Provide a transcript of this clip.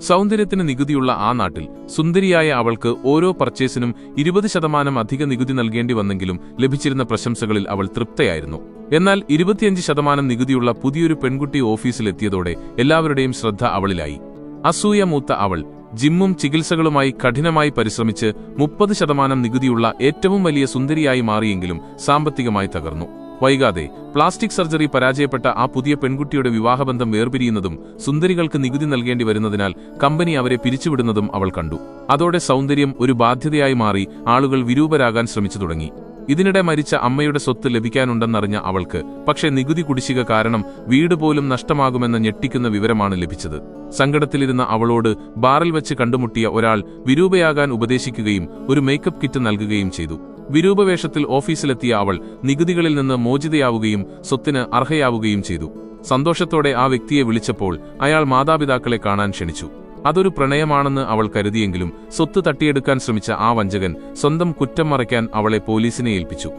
സൗന്ദര്യത്തിന് നികുതിയുള്ള ആ നാട്ടിൽ സുന്ദരിയായ അവൾക്ക് ഓരോ പർച്ചേസിനും ഇരുപത് ശതമാനം അധിക നികുതി നൽകേണ്ടി വന്നെങ്കിലും ലഭിച്ചിരുന്ന പ്രശംസകളിൽ അവൾ തൃപ്തയായിരുന്നു. എന്നാൽ ഇരുപത്തിയഞ്ച് ശതമാനം നികുതിയുള്ള പുതിയൊരു പെൺകുട്ടി ഓഫീസിലെത്തിയതോടെ എല്ലാവരുടെയും ശ്രദ്ധ അവളിലായി. അസൂയ മൂത്ത അവൾ ജിമ്മും ചികിത്സകളുമായി കഠിനമായി പരിശ്രമിച്ച് മുപ്പത് ശതമാനം നികുതിയുള്ള ഏറ്റവും വലിയ സുന്ദരിയായി മാറിയെങ്കിലും സാമ്പത്തികമായി തകർന്നു. വൈകാതെ പ്ലാസ്റ്റിക് സർജറി പരാജയപ്പെട്ട ആ പുതിയ പെൺകുട്ടിയുടെ വിവാഹബന്ധം വേർപിരിയുന്നതും സുന്ദരികൾക്ക് നികുതി നൽകേണ്ടി വരുന്നതിനാൽ കമ്പനി അവരെ പിരിച്ചുവിടുന്നതും അവൾ കണ്ടു. അതോടെ സൗന്ദര്യം ഒരു ബാധ്യതയായി മാറി ആളുകൾ വിരൂപരാകാൻ ശ്രമിച്ചു തുടങ്ങി. ഇതിനിടെ മരിച്ച അമ്മയുടെ സ്വത്ത് ലഭിക്കാനുണ്ടെന്നറിഞ്ഞ അവൾക്ക് പക്ഷേ നികുതി കുടിശ്ശിക കാരണം വീട് പോലും നഷ്ടമാകുമെന്ന ഞെട്ടിക്കുന്ന വിവരമാണ് ലഭിച്ചത്. സങ്കടത്തിലിരുന്ന അവളോട് ബാറിൽ വെച്ച് കണ്ടുമുട്ടിയ ഒരാൾ വിരൂപയാകാൻ ഉപദേശിക്കുകയും ഒരു മേക്കപ്പ് കിറ്റ് നൽകുകയും ചെയ്തു. വിരൂപവേഷത്തിൽ ഓഫീസിലെത്തിയ അവൾ നികുതികളിൽ നിന്ന് മോചിതയാവുകയും സ്വത്തിന് അർഹയാവുകയും ചെയ്തു. സന്തോഷത്തോടെ ആ വ്യക്തിയെ വിളിച്ചപ്പോൾ അയാൾ മാതാപിതാക്കളെ കാണാൻ ക്ഷണിച്ചു. അതൊരു പ്രണയമാണെന്ന് അവൾ കരുതിയെങ്കിലും സ്വത്ത് തട്ടിയെടുക്കാൻ ശ്രമിച്ച ആ വഞ്ചകൻ സ്വന്തം കുറ്റം മറയ്ക്കാൻ അവളെ പോലീസിനെ ഏൽപ്പിച്ചു